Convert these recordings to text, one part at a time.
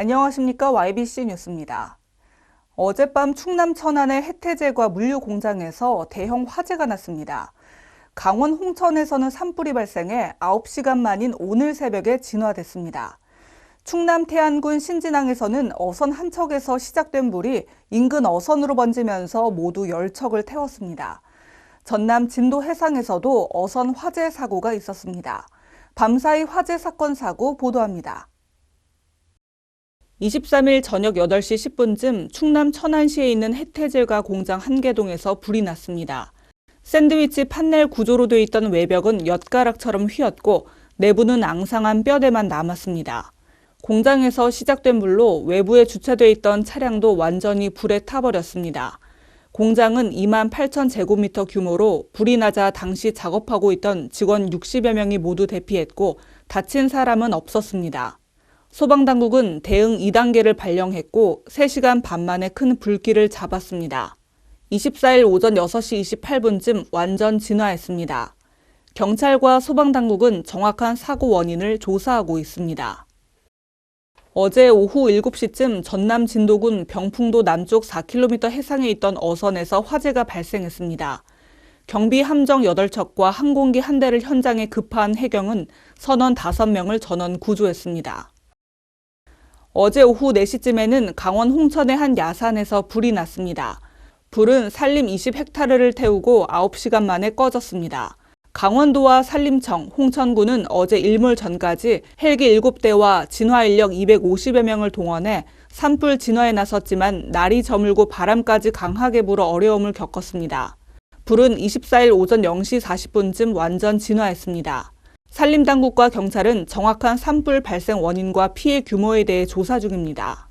안녕하십니까 YBC 뉴스입니다. 어젯밤 충남 천안의 해태제과 물류 공장에서 대형 화재가 났습니다. 강원 홍천에서는 산불이 발생해 9시간 만인 오늘 새벽에 진화됐습니다. 충남 태안군 신진항에서는 어선 한 척에서 시작된 불이 인근 어선으로 번지면서 모두 10척을 태웠습니다. 전남 진도 해상에서도 어선 화재 사고가 있었습니다. 밤사이 화재 사건 사고 보도합니다. 23일 저녁 8시 10분쯤 충남 천안시에 있는 해태질가 공장 한계동에서 불이 났습니다. 샌드위치 판넬 구조로 돼 있던 외벽은 엿가락처럼 휘었고 내부는 앙상한 뼈대만 남았습니다. 공장에서 시작된 불로 외부에 주차돼 있던 차량도 완전히 불에 타버렸습니다. 공장은 2만 8천 제곱미터 규모로 불이 나자 당시 작업하고 있던 직원 60여 명이 모두 대피했고 다친 사람은 없었습니다. 소방당국은 대응 2단계를 발령했고 3시간 반 만에 큰 불길을 잡았습니다. 24일 오전 6시 28분쯤 완전 진화했습니다. 경찰과 소방당국은 정확한 사고 원인을 조사하고 있습니다. 어제 오후 7시쯤 전남 진도군 병풍도 남쪽 4km 해상에 있던 어선에서 화재가 발생했습니다. 경비 함정 8척과 항공기 한 대를 현장에 급파한 해경은 선원 5명을 전원 구조했습니다. 어제 오후 4시쯤에는 강원 홍천의 한 야산에서 불이 났습니다. 불은 산림 20헥타르를 태우고 9시간 만에 꺼졌습니다. 강원도와 산림청, 홍천군은 어제 일몰 전까지 헬기 7대와 진화 인력 250여 명을 동원해 산불 진화에 나섰지만 날이 저물고 바람까지 강하게 불어 어려움을 겪었습니다. 불은 24일 오전 0시 40분쯤 완전 진화했습니다. 산림당국과 경찰은 정확한 산불 발생 원인과 피해 규모에 대해 조사 중입니다.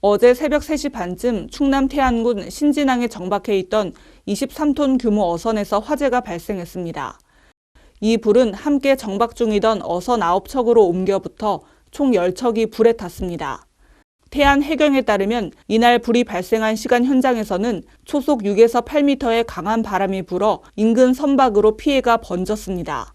어제 새벽 3시 반쯤 충남 태안군 신진항에 정박해 있던 23톤 규모 어선에서 화재가 발생했습니다. 이 불은 함께 정박 중이던 어선 9척으로 옮겨붙어 총 10척이 불에 탔습니다. 태안 해경에 따르면 이날 불이 발생한 시간 현장에서는 초속 6에서 8m의 강한 바람이 불어 인근 선박으로 피해가 번졌습니다.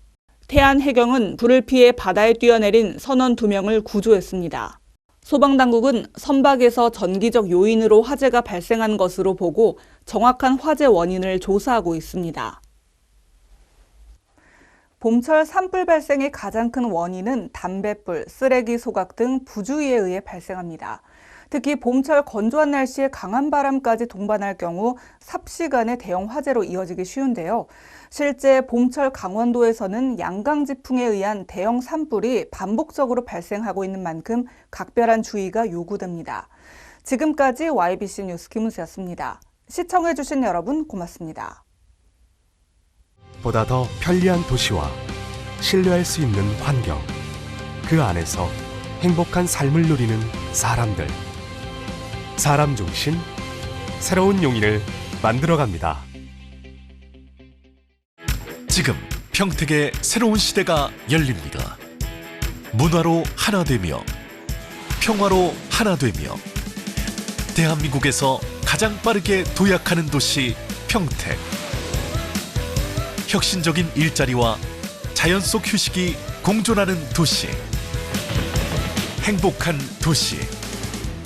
태안 해경은 불을 피해 바다에 뛰어내린 선원 2명을 구조했습니다. 소방당국은 선박에서 전기적 요인으로 화재가 발생한 것으로 보고 정확한 화재 원인을 조사하고 있습니다. 봄철 산불 발생의 가장 큰 원인은 담뱃불, 쓰레기 소각 등 부주의에 의해 발생합니다. 특히 봄철 건조한 날씨에 강한 바람까지 동반할 경우 삽시간의 대형 화재로 이어지기 쉬운데요. 실제 봄철 강원도에서는 양강 지풍에 의한 대형 산불이 반복적으로 발생하고 있는 만큼 각별한 주의가 요구됩니다. 지금까지 YBC 뉴스 김은수였습니다. 시청해주신 여러분 고맙습니다. 보다 더 편리한 도시와 신뢰할 수 있는 환경, 그 안에서 행복한 삶을 누리는 사람들. 사람 중심, 새로운 용인을 만들어갑니다. 지금 평택의 새로운 시대가 열립니다. 문화로 하나 되며 평화로 하나 되며 대한민국에서 가장 빠르게 도약하는 도시 평택. 혁신적인 일자리와 자연 속 휴식이 공존하는 도시. 행복한 도시.